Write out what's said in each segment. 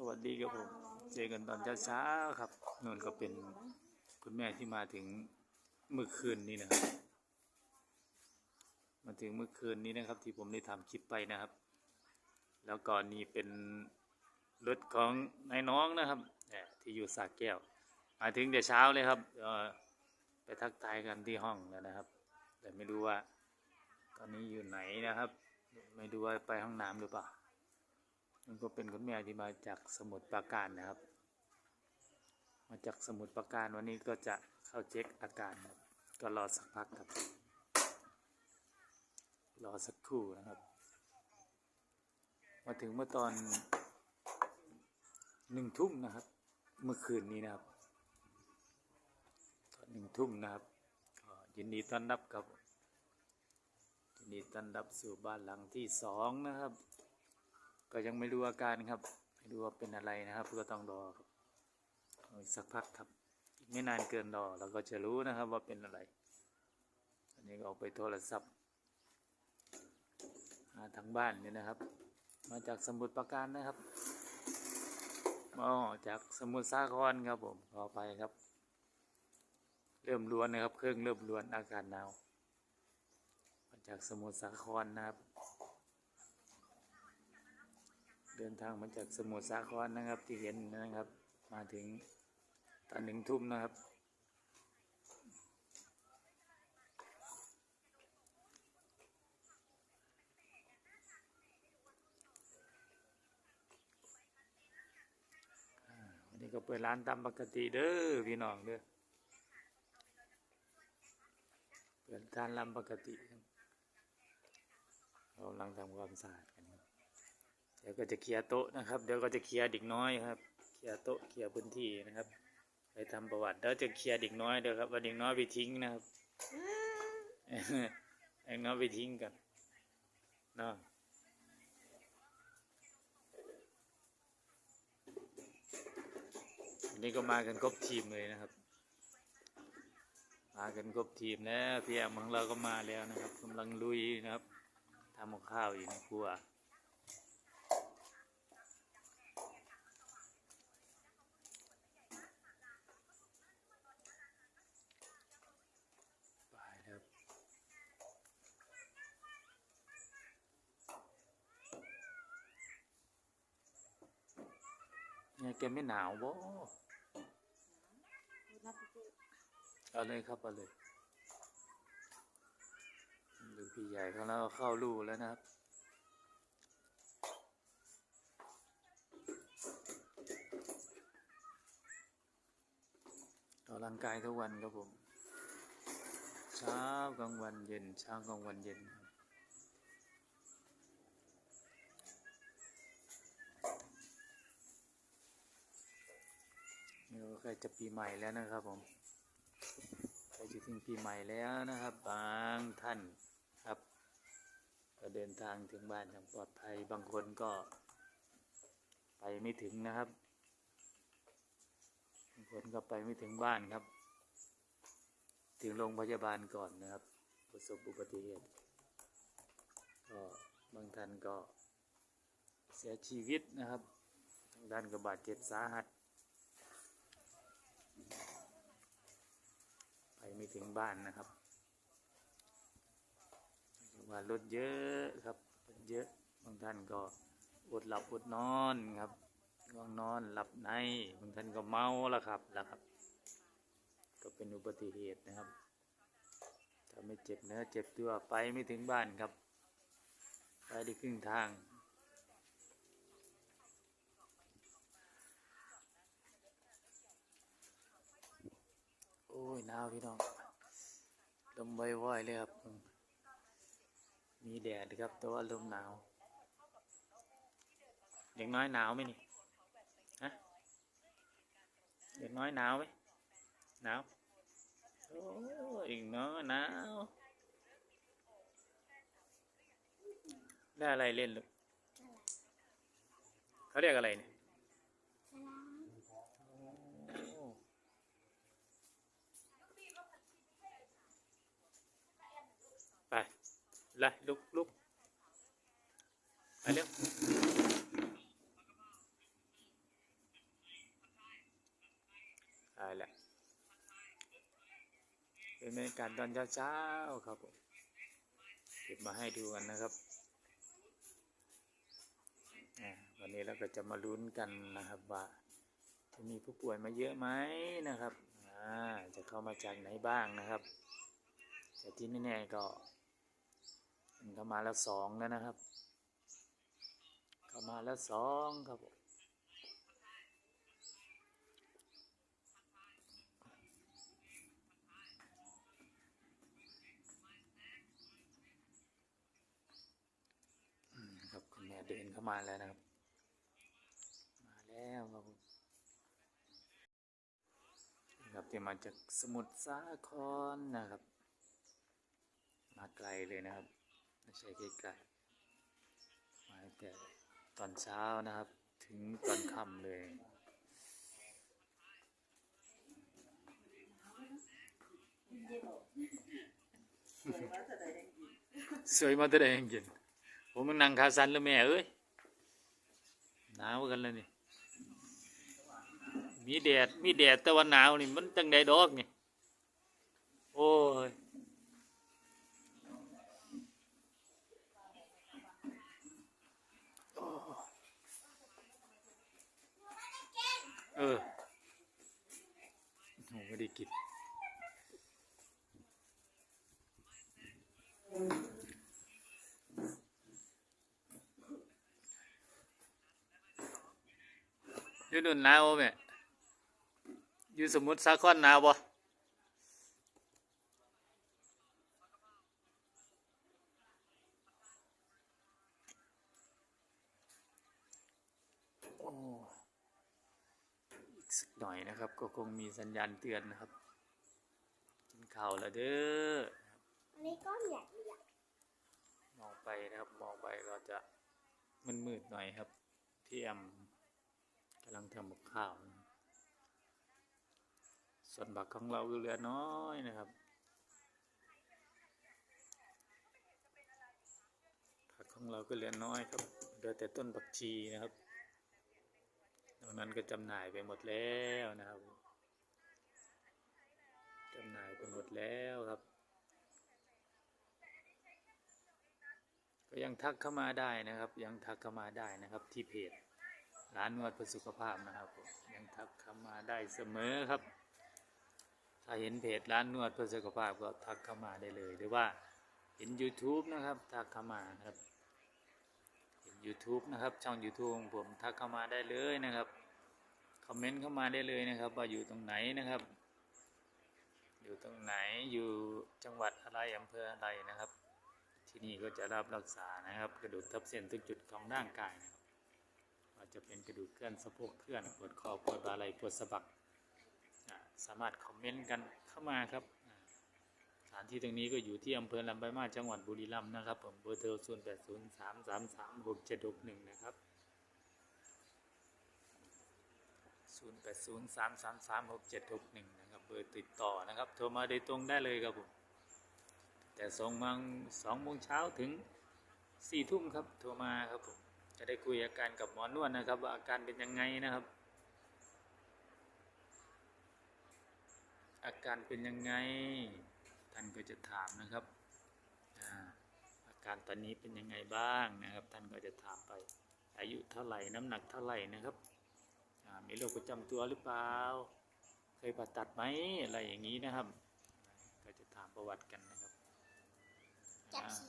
สวัสดีครับผมเจอกันตอนเช้าๆครับนนก็เป็นคุณแม่ที่มาถึงเมื่อคืนนี้นะครับ มาถึงเมื่อคืนนี้นะครับ ที่ผมได้ทำคลิปไปนะครับ แล้วก่อนนี้เป็นรถของนายน้องนะครับเนี่ยที่อยู่สระแก้ว มาถึงแต่เช้าเลยครับไปทักทายกันที่ห้องแล้วนะครับ แต่ไม่รู้ว่า ตอนนี้อยู่ไหนนะครับ ไม่รู้ว่าไปห้องน้ำหรือเปล่า มันก็เป็นคุณแม่ที่มาจากสมุทรปราการนะครับ มาจากสมุทรปราการวันนี้ก็จะเข้าเช็คอาการครับ ก็รอสักพักครับ รอสักครู่นะครับ มาถึงเมื่อตอนหนึ่งทุ่มนะครับ เมื่อคืนนี้นะครับ ตอนหนึ่งทุ่มนะครับยินดีต้อนรับครับยินดีต้อนรับสู่บ้านหลังที่สองนะครับ ก็ยังไม่รู้อาการครับ ไม่รู้ว่าเป็นอะไรนะครับก็ต้องรอครับอีกสักพักครับอีกไม่นานเกินรอเราก็จะรู้นะครับว่าเป็นอะไร อันนี้ก็ออกไปโทรศัพท์หาทางบ้านเนี่ยนะครับ มาจากสมุทรปราการนะครับอ๋อจากสมุทรสาครครับผมขอไปครับ เริ่มรวนนะครับ เครื่องเริ่มรวนอากาศหนาวมาจากสมุทรสาครนะครับ เดินทางมาจากสมุทรสาครนะครับที่เห็นนะครับ มาถึงตอนหนึ่งทุ่มนะครับ วันนี้ก็เปิดร้านตามปกติเด้อพี่น้องเด้อเปิดร้านตามปกติเรากำลังทำความสะอาด เดี๋ยวก็จะเคลียร์โต๊ะนะครับ เดี๋ยวก็จะเคลียร์เด็กน้อยครับ เคลียร์โต๊ะเคลียร์พื้นที่นะครับ ไปทำประวัติแล้วจะเคลียร์เด็กน้อยเดี๋ยวครับว่าเด็กน้อยไปทิ้งนะครับเด็กน้อยไปทิ้งกันเนาะันนี้ก็มากันครบทีมเลยนะครับ มากันครบทีมแล้วพี่แอมของเราก็มาแล้วนะครับกำลังลุยนะครับทำกับข้าวอยู่ในครัว เนี่ยแกไม่หนาวบ่เอาเลยครับเอาเลยหรือพี่ใหญ่เขาแล้วเข้ารูแล้วนะครับออกกำลังกายทุกวันครับผม เช้ากลางวันเย็น เช้ากลางวันเย็นครับนี่ก็ใก ล้จะปีใหม่แล้วนะครับผมใกล้จะถึงปีใหม่แล้วนะครับ บางท่านครับก็เดินทางถึงบ้านอย่างปลอดภัยบางคนก็ไปไม่ถึงนะครับบางคนก็ไปไม่ถึงบ้านครับ ถึงโรงพยาบาลก่อนนะครับ ประสบอุบัติเหตุก็บางท่านก็เสียชีวิตนะครับบางท่านก็บาดเจ็บสาหัส ไปไม่ถึงบ้านนะครับว่ารถเยอะครับรถเยอะบางท่านก็อดหลับอดนอนครับง่วงนอนหลับในบางท่านก็เมาแล้วครับแล้วครับ ก็เป็นอุบัติเหตุนะครับถ้าไม่เจ็บเนื้อเจ็บตัวไปไม่ถึงบ้านครับ ไปได้ครึ่งทาง อ้ยหนาวพี่น้องลมว่อยๆเลยครับ มีแดดครับ แต่ว่าลมหนาวเด็กน้อยหนาวไหมนี่ฮะเด็กน้อยหนาวไหมหนาวโอ้ยเนาะหนาวได้อะไรเล่นลูกเขาเรียกอะไรเนี่ย เลยลุกลุกไปเร็วอะแรละเป็นบรรยากาศตอนเช้าๆครับผมเก็บมาให้ดูกันนะครับ วันนี้เราก็จะมาลุ้นกันนะครับว่าจะมีผู้ป่วยมาเยอะไหมนะครับจะเข้ามาจากไหนบ้างนะครับ แต่ที่แน่ๆก็ เข้ามาแล้วสองแล้วนะครับ เข้ามาแล้วสองครับผมครับคุณแม่เดินเข้ามาแล้วนะครับ มาแล้วครับผมครับที่มาจากสมุทรสาครนะครับ มาไกลเลยนะครับ ใช่ใกล้ๆมาแต่ตอนเช้านะครับ ถึงตอนค่ำเลยสวยมาแต่ได้ยังกินผมมันนั่งขาสันแล้วแม่เอ้ยหนาวกันแล้วนี่มีแดดมีแดดแต่ว่าหนาวนี่มันจังใดดอกนี่โอ้ย เออโหไม่ได้กินอยู่นู่นหนาวบ่แม่ยู่สมมติสาครหนาวบ่โอ้อีกสักหน่อยนะครับ ก็คงมีสัญญาณเตือนนะครับ กินข้าวแล้วเด้ออันนี้ก้อนใหญ่ใหญ่มองไปนะครับมองไปก็จะมืดๆหน่อยครับที่แอมกำลังทำกับข้าวนะครับส่วนบักของเราก็เหลือน้อยนะครับผักของเราก็เหลือน้อยครับเหลือแต่ต้นบักชีนะครับ ตรงนั้นก็จำหน่ายไปหมดแล้วนะครับจำหน่ายไปหมดแล้วครับ ก็ยังทักเข้ามาได้นะครับ ยังทักเข้ามาได้นะครับ ที่เพจร้านนวดเพื่อสุขภาพนะครับยังทักเข้ามาได้เสมอครับ ถ้าเห็นเพจร้านนวดเพื่อสุขภาพก็ทักเข้ามาได้เลย หรือว่าเห็น YouTube นะครับทักเข้ามานะครับเห็น YouTube นะครับ ช่อง YouTube ของผมทักเข้ามาได้เลยนะครับ คอมเมนต์เข้ามาได้เลยนะครับ ว่าอยู่ตรงไหนนะครับ อยู่ตรงไหนอยู่จังหวัดอะไรอำเภออะไรนะครับ ที่นี่ก็จะรับรักษานะครับ กระดูกทับเส้นทุกจุดของร่างกายนะครับว่าจจะเป็นกระดูกเคลื่อนสะโพกเคลื่อนปวดคอปวดบ่าไหล่ปวดสะบักสามารถคอมเมนต์กันเข้ามาครับสถานที่ตรงนี้ก็อยู่ที่อำเภอลำปางมาจังหวัดบุรีรัมย์นะครับผมเบอร์โทรศูนย์แปดศูนย์สามสามสามหกเจ็ดหกหนึ่งนะครับ ศูนย์แปดศูนะครับ เบอร์ติดต่อนะครับ โทรมาโดยตรงได้เลยครับผม แต่สองมงสองโมงเช้าถึงสี่ทุ่มครับ โทรมาครับผม จะได้คุยอาการกับหมอนวดนะครับ ว่าอาการเป็นยังไงนะครับ อาการเป็นยังไง ท่านก็จะถามนะครับ อาการตอนนี้เป็นยังไงบ้างนะครับ ท่านก็จะถามไป อายุเท่าไหร่ น้ำหนักเท่าไหร่นะครับ มีโรคประจำตัวหรือเปล่า เคยผ่าตัดไหมอะไรอย่างนี้นะครับ ก็จะถามประวัติกันนะครับจับอ่าสิ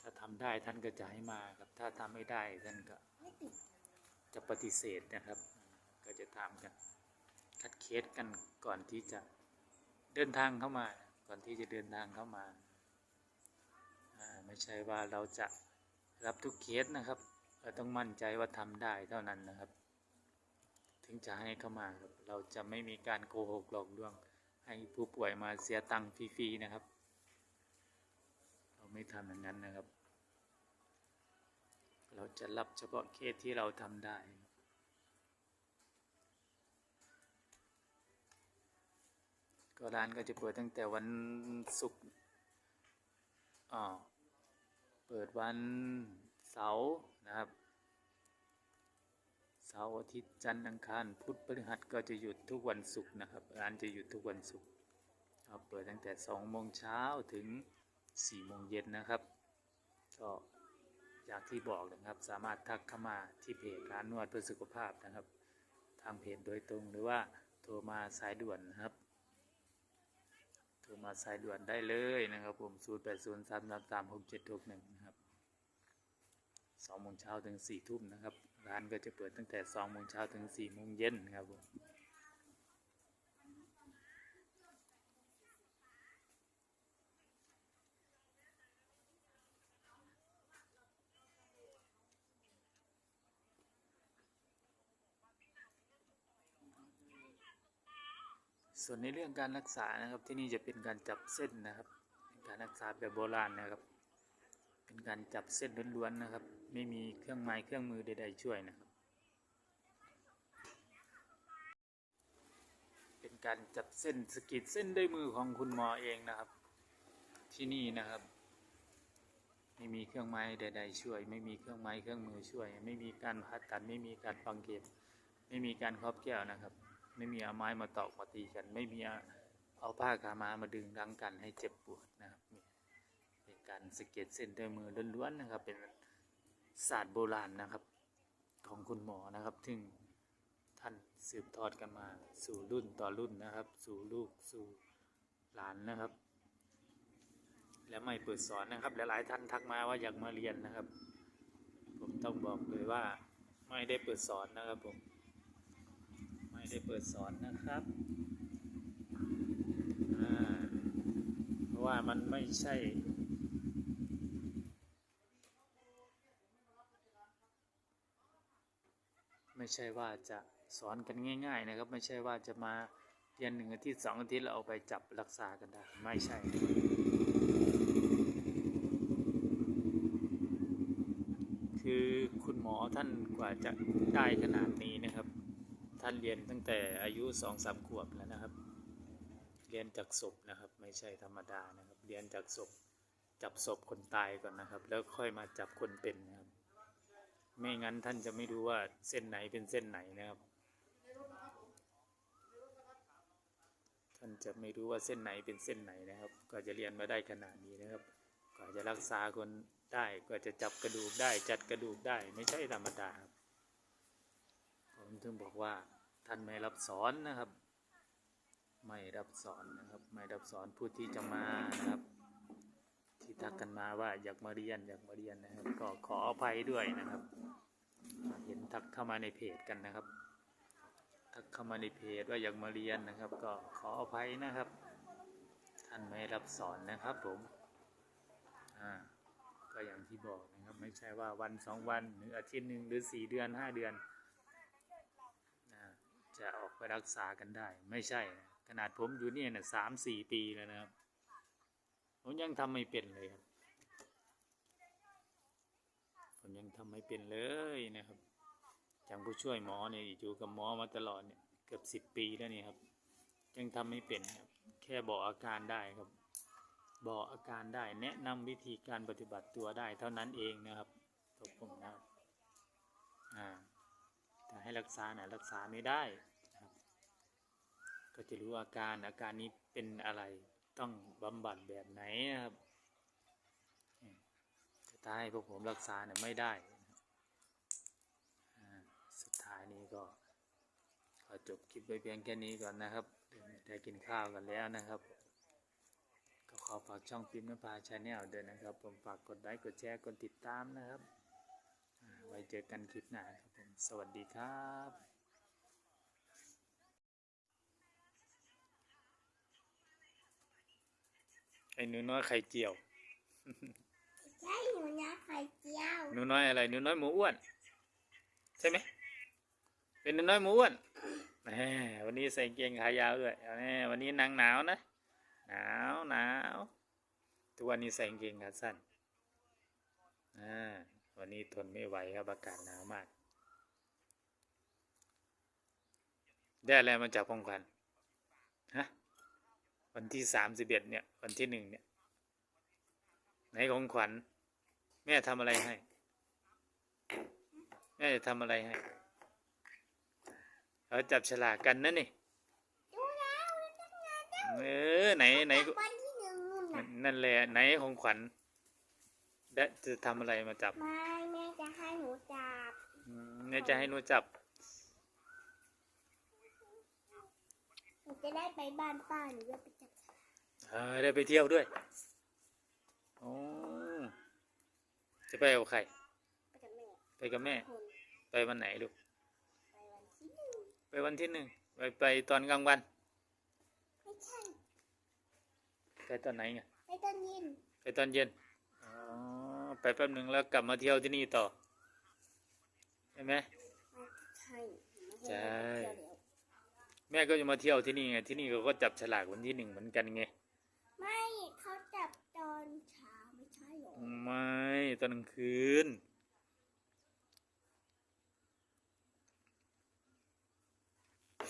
ถ้าทำได้ท่านก็จะให้มาครับ ถ้าทำไม่ได้ท่านก็ไม่ติดจะปฏิเสธนะครับ ก็จะถามกัน คัดเคสกันก่อนที่จะเดินทางเข้ามา ก่อนที่จะเดินทางเข้ามาอ่าไม่ใช่ว่าเราจะรับทุกเคสนะครับ เราต้องมั่นใจว่าทำได้เท่านั้นนะครับ ถึงจะให้เข้ามาครับ เราจะไม่มีการโกหกหลอกลวง ให้ผู้ป่วยมาเสียตังค์ฟรีๆนะครับ เราไม่ทำอย่างนั้นนะครับ เราจะรับเฉพาะเคสที่เราทำได้ก็ร้านก็จะเปิดตั้งแต่วันศุกร์อ่าเปิดวันเสาร์ นะครับเสาร์อาทิตย์จันทร์อังคารพุธพฤหัสก็จะหยุดทุกวันศุกร์นะครับร้านจะหยุดทุกวันศุกร์ครับเปิดตั้งแต่2โมงเช้าถึง4โมงเย็นนะครับ ก็อย่างที่บอกนะครับสามารถทักเข้ามาที่เพจร้านนวดเพื่อสุขภาพนะครับ ทางเพจโดยตรงหรือว่าโทรมาสายด่วนนะครับโทรมาสายด่วนได้เลยนะครับผม 0 8 0 3 3 3 6 7 6 1นะครับ2โมงเช้าถึง4ทุ่มนะครับ ร้านก็จะเปิดตั้งแต่2โมงเช้าถึง4โมงเย็นนะครับผมส่วนในเรื่องการรักษานะครับที่นี่จะเป็นการจับเส้นนะครับ การรักษาแบบโบราณนะครับ เป็นการจับเส้นล้วนๆนะครับ ไม่มีเครื่องไม้เครื่องมือใดๆช่วยนะครับ เป็นการจับเส้นสกิดเส้นด้วยมือของคุณหมอเองนะครับ ที่นี่นะครับ ไม่มีเครื่องไม้ใดๆช่วย ไม่มีเครื่องไม้เครื่องมือช่วย ไม่มีการผ่าตัดไม่มีการฟังเก็บไม่มีการครอบแก้วนะครับ ไม่มีเอาไม้มาตอกมาตีกัน ไม่มีเอาผ้าขามามาดึงรั้งกันให้เจ็บปวดนะครับ การสะเก็ตเส้นด้วยมือล้วนๆนะครับ เป็นศาสตร์โบราณนะครับ ของคุณหมอนะครับ ซึ่งท่านสืบทอดกันมาสู่รุ่นต่อรุ่นนะครับ สู่ลูกสู่หลานนะครับ และไม่เปิดสอนนะครับหลายๆท่านทักมาว่าอยากมาเรียนนะครับ ผมต้องบอกเลยว่าไม่ได้เปิดสอนนะครับผมไม่ได้เปิดสอนนะครับเพราะว่ามันไม่ใช่ ไม่ใช่ว่าจะสอนกันง่าย ๆ นะครับ ไม่ใช่ว่าจะมาเรียนหนึ่งอาทิตย์สองอาทิตย์แล้วเอาไปจับรักษากันได้ไม่ใช่คือคุณหมอท่านกว่าจะได้ขนาดนี้นะครับ ท่านเรียนตั้งแต่อายุสองสามขวบแล้วนะครับ เรียนจากศพนะครับ ไม่ใช่ธรรมดานะครับ เรียนจากศพจับศพคนตายก่อนนะครับ แล้วค่อยมาจับคนเป็นนะ ไม่งั้นท่านจะไม่รู้ว่าเส้นไหนเป็นเส้นไหนนะครับ ท่านจะไม่รู้ว่าเส้นไหนเป็นเส้นไหนนะครับกว่าจะเรียนมาได้ขนาดนี้นะครับกว่าจะรักษาคนได้กว่าจะจับกระดูกได้จัดกระดูกได้ไม่ใช่ธรรมดาครับผมถึงบอกว่าท่านไม่รับสอนนะครับ ไม่รับสอนนะครับ ไม่รับสอนผู้ที่จะมานะครับ ที่ทักกันมาว่าอยากมาเรียนอยากมาเรียนนะครับ ก็ขออภัยด้วยนะครับ เห็นทักเข้ามาในเพจกันนะครับ ทักเข้ามาในเพจว่าอยากมาเรียนนะครับ ก็ขออภัยนะครับ ท่านไม่รับสอนนะครับผมอ่าก็อย่างที่บอกนะครับ ไม่ใช่ว่าวันสองวันหรืออาทิตย์หนึ่งหรือสี่เดือนห้าเดือนจะออกไปรักษากันได้ ไม่ใช่นะขนาดผมอยู่เนี่ยนะสามสี่ปีแล้วนะครับ ผมยังทำไม่เป็นเลยครับ ผมยังทำไม่เป็นเลยนะครับอย่างผู้ช่วยหมอเนี่ยอยู่กับหมอมาตลอดเนี่ยเกือบสิบปีแล้วนี่ครับยังทำไม่เป็นครับแค่บอกอาการได้ครับ บอกอาการได้แนะนำวิธีการปฏิบัติตัวได้เท่านั้นเองนะครับตัวผมนะครับอ่าแต่ให้รักษานะรักษาไม่ได้นะครับ ก็จะรู้อาการอาการนี้เป็นอะไร ต้องบำบัดแบบไหนนะครับอืมแต่ถ้าให้พวกผมรักษาเนี่ยไม่ได้ สุดท้ายนี้ก็ขอจบคลิปไปเพียงแค่นี้ก่อนนะครับได้กินข้าวกันแล้วนะครับ ก็ขอฝากช่องพิมพ์นภาชาแนลด้วยนะครับ ผมฝากกดไลค์กดแชร์กดติดตามนะครับ ไว้เจอกันคลิปหน้าครับผม สวัสดีครับ ไอ้หนูน้อยไข่เจียวใช่หนูนะไข่เจียวหนูน้อยอะไรหนูน้อยหมูอ้วน ใช่ไหมเป็นหนูน้อยหมูอ้วนแหมวันนี้ใส่กางเกงขายาวด้วยเอาแน่วันนี้หนางหนาวนะหนาวหนาวทุกวันนี้ใส่กางเกงขาสั้นอ่าวันนี้ทนไม่ไหวครับอากาศหนาวมาก ได้อะไรมาจากพงพันฮะ วันที่สามสิบเอ็ดเนี่ย วันที่หนึ่งเนี่ย ไหนของขวัญ แม่ทำอะไรให้ แม่จะทำอะไรให้เขาจับฉลากกันนั่นนี่ดูแล้วตั้งนานแล้วเออไหนไหนวันที่หนึ่งนู่นน่ะนั่นแหละไหนของขวัญและจะทำอะไรมาจับไม่แม่จะให้หนูจับอืมเนี่ยจะให้หนูจับหนูจะได้ไปบ้านป้าหนูจะไปจับฉลากเออ ได้ไปเที่ยวด้วยโอ้จะไปกับใคร ไปกับแม่ ไปกับแม่คนไปวันไหนลูกไปวันที่หนึ่งไปวันที่หนึ่ง ไปไปตอนกลางวัน ไม่ใช่ ไปตอนไหนไงไปตอนเย็น ไปตอนเย็น อ๋อ ไปแป๊บหนึ่งแล้วกลับมาเที่ยวที่นี่ต่อ ใช่ไหมใช่ใช่แม่ก็จะมาเที่ยวที่นี่ไง ที่นี่เขาก็จับฉลากวันที่หนึ่งเหมือนกันไง ไม่เขาจับตอนเช้าไม่ใช่หรอ ไม่ตอนกลางคืน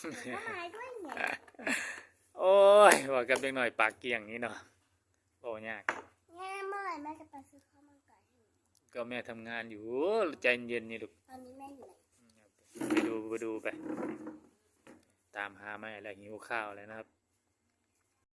หนูก็มาด้วยไงโอ้ยว่ากับเด็กหน่อยปากเกียงนี้เนาะโอ้ยากแม่เมื่อไหร่แม่จะไปซื้อข้าวมันไก่ให้หนูก็แม่ทำงานอยู่ใจเย็นๆนี่ลูกตอนนี้แม่อยู่ไหนไปดูไปดูไป ตามหาแม่แล้วหิวข้าวแล้วนะครับ